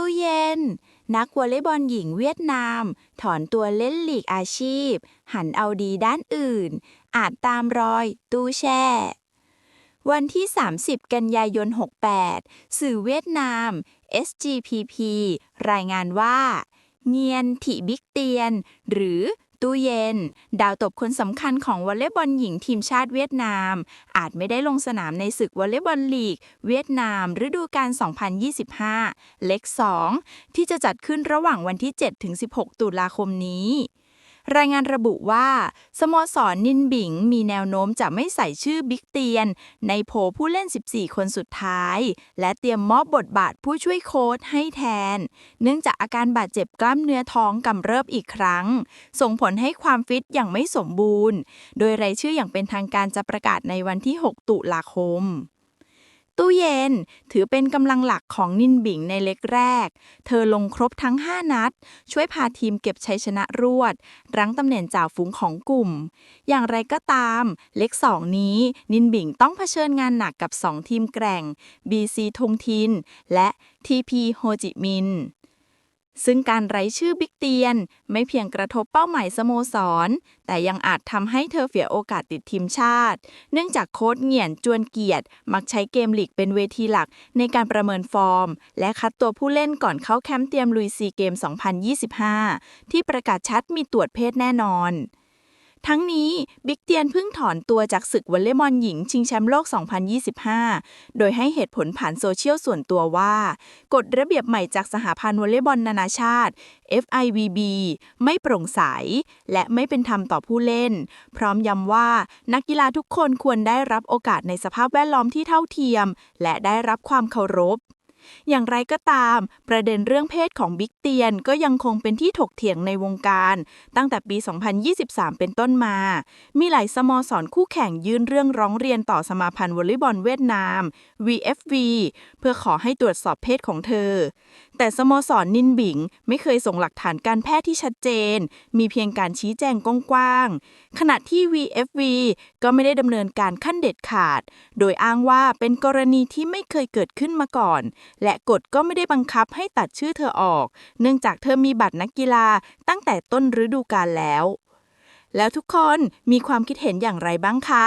ตู้เย็น นักวอลเลย์บอลหญิงเวียดนาม ถอนตัวเล่นลีกอาชีพ หันเอาดีด้านอื่น อาจตามรอย ตู้แช่ วันที่ 30 กันยายน 68 สื่อเวียดนาม SGPP รายงานว่า เงียนถิบิกเตียน หรือ ตู้เย็น ดาวตบคนสำคัญของวอลเลย์บอลหญิงทีมชาติเวียดนาม อาจไม่ได้ลงสนามในศึกวอลเลย์บอลลีก เวียดนาม ฤดูกาล 2025 เล็ก 2 ที่จะจัดขึ้นระหว่างวันที่ 7-16 ตุลาคมนี้ รายงานระบุว่า สโมสรนินบิงมีแนวโน้มจะไม่ใส่ชื่อบิ๊กเตียน ในโผผู้เล่น 14 คนสุดท้าย และเตรียมมอบบทบาทผู้ช่วยโค้ชให้แทน เนื่องจากอาการบาดเจ็บกล้ามเนื้อท้องกำเริบอีกครั้ง ส่งผลให้ความฟิตอย่างไม่สมบูรณ์ โดยรายชื่ออย่างเป็นทางการจะประกาศในวันที่ 6 ตุลาคม ตู้เย็น ถือเป็นกำลังหลักของนินบิงในเล็กแรก เธอลงครบทั้ง 5 นัด ช่วยพาทีมเก็บชัยชนะรวด รั้งตำแหน่งจ่าฝูงของกลุ่ม อย่างไรก็ตาม เล็ก 2 นี้ นินบิงต้องเผชิญงานหนักกับ 2 ทีมแกร่ง BC ทงทิน และ TP โฮจิมินห์ ซึ่งการไร้ชื่อบิ๊กเตียน ไม่เพียงกระทบเป้าหมายสโมสร แต่ยังอาจทำให้เธอเสียโอกาสติดทีมชาติ เนื่องจากโค้ชเหงียนจวนเกียรติ มักใช้เกมลีกเป็นเวทีหลักในการประเมินฟอร์ม และคัดตัวผู้เล่นก่อนเข้าแคมป์เตรียมลุยซีเกม 2025 ที่ประกาศชัดมีตรวจเพศแน่นอน ทั้งนี้บิ๊กเตียนเพิ่งถอนตัวจากศึกวอลเลย์บอลหญิงชิงแชมป์โลก 2025 โดยให้เหตุผลผ่านโซเชียลส่วนตัวว่า กฎระเบียบใหม่จากสหพันธ์วอลเลย์บอลนานาชาติ FIVB ไม่โปร่งใส และไม่เป็นธรรมต่อผู้เล่น พร้อมย้ำว่านักกีฬาทุกคนควรได้รับโอกาสในสภาพแวดล้อมที่เท่าเทียม และได้รับความเคารพ อย่างไรก็ตาม ประเด็นเรื่องเพศของบิ๊กเตียนก็ยังคงเป็นที่ถกเถียงในวงการ ตั้งแต่ปี 2023 เป็นต้นมา มีหลายสโมสรคู่แข่งยื่นเรื่องร้องเรียนต่อสมาพันธ์วอลเลย์บอลเวียดนาม VFV เพื่อขอให้ตรวจสอบเพศของเธอ แต่สโมสรนินบิงไม่เคยส่งหลักฐานการแพทย์ที่ชัดเจน มีเพียงการชี้แจงกว้างๆขณะที่ VFV ก็ไม่ได้ดำเนินการขั้นเด็ดขาด โดยอ้างว่าเป็นกรณีที่ไม่เคยเกิดขึ้นมาก่อน และกฎก็ไม่ได้บังคับให้ตัดชื่อเธอออก เนื่องจากเธอมีบัตรนักกีฬาตั้งแต่ต้นฤดูกาลแล้ว แล้วทุกคนมีความคิดเห็นอย่างไรบ้างคะ